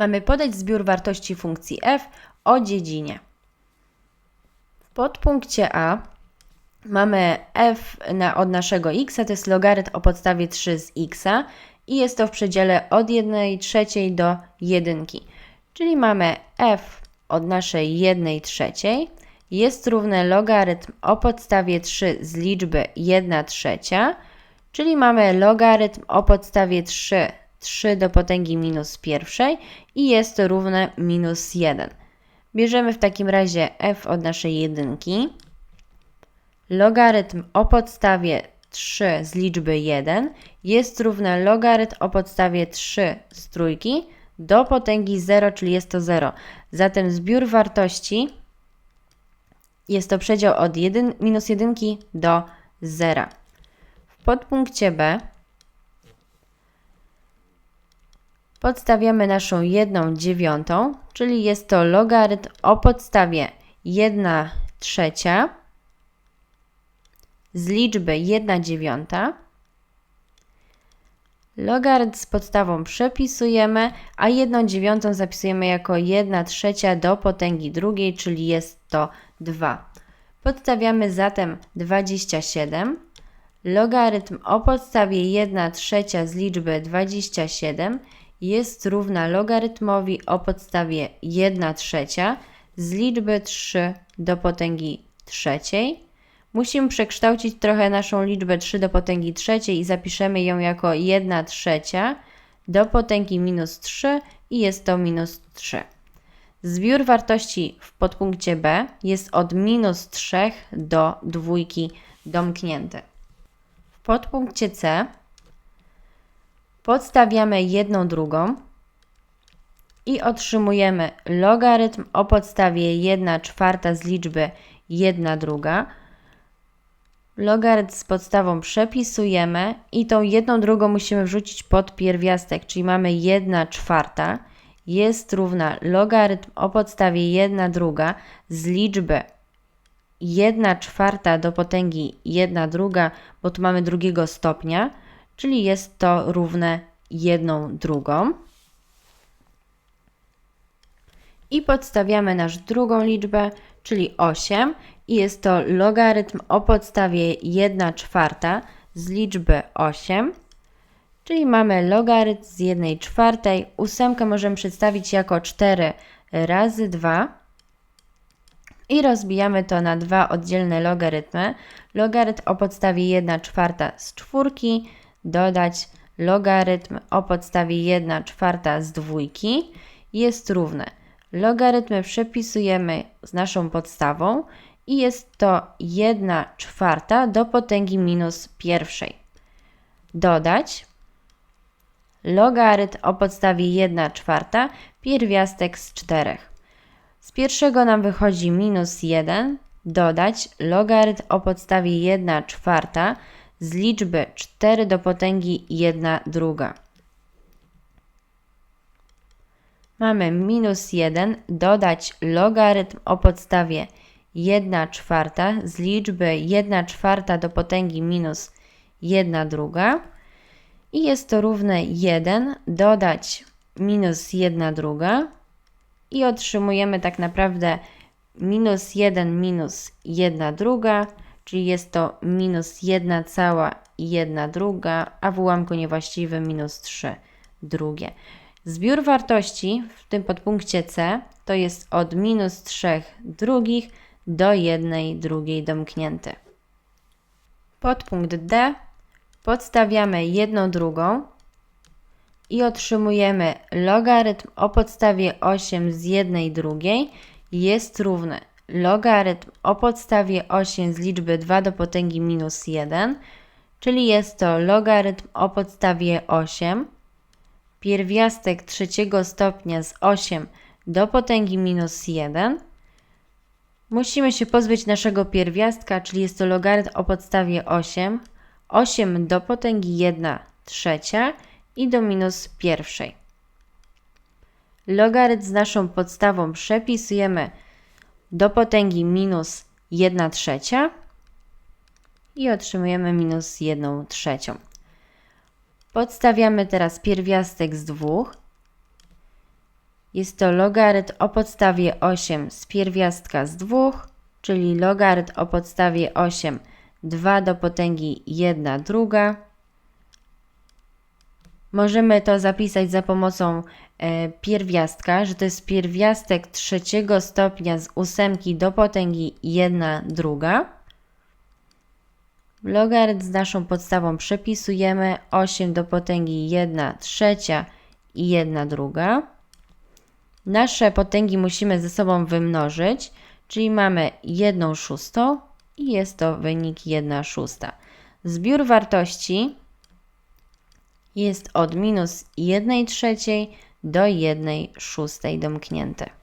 Mamy podać zbiór wartości funkcji f o dziedzinie. W podpunkcie A mamy f na, od naszego x, to jest logarytm o podstawie 3 z x i jest to w przedziale od 1 trzeciej do 1. Czyli mamy f od naszej 1 trzeciej jest równe logarytm o podstawie 3 z liczby 1 trzecia, czyli mamy logarytm o podstawie 3, 3 do potęgi minus pierwszej i jest to równe minus 1. Bierzemy w takim razie f od naszej jedynki. Logarytm o podstawie 3 z liczby 1 jest równe logarytm o podstawie 3 z trójki do potęgi 0, czyli jest to 0. Zatem zbiór wartości jest to przedział od 1, minus 1 do 0. W podpunkcie B podstawiamy naszą 1 dziewiątą, czyli jest to logarytm o podstawie 1 trzecia z liczby 1 dziewiąta. Logarytm z podstawą przepisujemy, a 1 dziewiątą zapisujemy jako 1 trzecia do potęgi drugiej, czyli jest to 2. Podstawiamy zatem 27. Logarytm o podstawie 1 trzecia z liczby 27 jest równa logarytmowi o podstawie 1 trzecia z liczby 3 do potęgi trzeciej. Musimy przekształcić trochę naszą liczbę 3 do potęgi trzeciej i zapiszemy ją jako 1 trzecia do potęgi minus 3 i jest to minus 3. Zbiór wartości w podpunkcie B jest od minus 3 do dwójki domknięty. W podpunkcie C podstawiamy jedną drugą i otrzymujemy logarytm. O podstawie 1 czwarta z liczby 1 druga. Logarytm z podstawą przepisujemy i tą jedną drugą musimy wrzucić pod pierwiastek, czyli mamy 1 czwarta. Jest równa logarytm. O podstawie 1 druga z liczby 1 czwarta do potęgi 1 druga, bo tu mamy drugiego stopnia, czyli jest to równe 1 drugą. I podstawiamy nasz drugą liczbę, czyli 8 i jest to logarytm o podstawie 1 czwarta z liczby 8 Czyli mamy logarytm z 1 czwartej. Ósemkę możemy przedstawić jako 4 razy 2 i rozbijamy to na dwa oddzielne logarytmy. Logarytm o podstawie 1 czwarta z czwórki dodać logarytm o podstawie 1 czwarta z dwójki jest równe. Logarytmy przepisujemy z naszą podstawą i jest to 1 czwarta do potęgi minus pierwszej. Dodać logarytm o podstawie 1 czwarta, pierwiastek z 4. Z pierwszego nam wychodzi minus 1, dodać logarytm o podstawie 1 czwarta z liczby 4 do potęgi 1 druga. Mamy minus 1, dodać logarytm o podstawie 1 czwarta z liczby 1 czwarta do potęgi minus 1 druga. I jest to równe 1 dodać minus 1 druga. I otrzymujemy tak naprawdę minus 1 minus 1 druga, czyli jest to minus 1 cała 1 druga, a w ułamku niewłaściwym minus 3 drugie. Zbiór wartości w tym podpunkcie C to jest od minus 3 drugich do 1 drugiej domknięty. Podpunkt D podstawiamy jedną drugą i otrzymujemy logarytm o podstawie 8 z jednej drugiej jest równy logarytm o podstawie 8 z liczby 2 do potęgi minus 1, czyli jest to logarytm o podstawie 8, pierwiastek trzeciego stopnia z 8 do potęgi minus 1. Musimy się pozbyć naszego pierwiastka, czyli jest to logarytm o podstawie 8, 8 do potęgi 1 trzecia i do minus pierwszej. Logarytm z naszą podstawą przepisujemy do potęgi minus 1 trzecia i otrzymujemy minus 1 trzecią. Podstawiamy teraz pierwiastek z 2 Jest to logarytm o podstawie 8 z pierwiastka z 2, czyli logarytm o podstawie 8 2 do potęgi 1 druga. Możemy to zapisać za pomocą e, pierwiastka, że to jest pierwiastek trzeciego stopnia z ósemki do potęgi 1 druga. Logarytm z naszą podstawą przepisujemy 8 do potęgi 1 trzecia i 1 druga. Nasze potęgi musimy ze sobą wymnożyć, czyli mamy 1 szóstą i jest to wynik 1 szósta. Zbiór wartości jest od minus 1 trzeciej do 1 szóstej domknięte.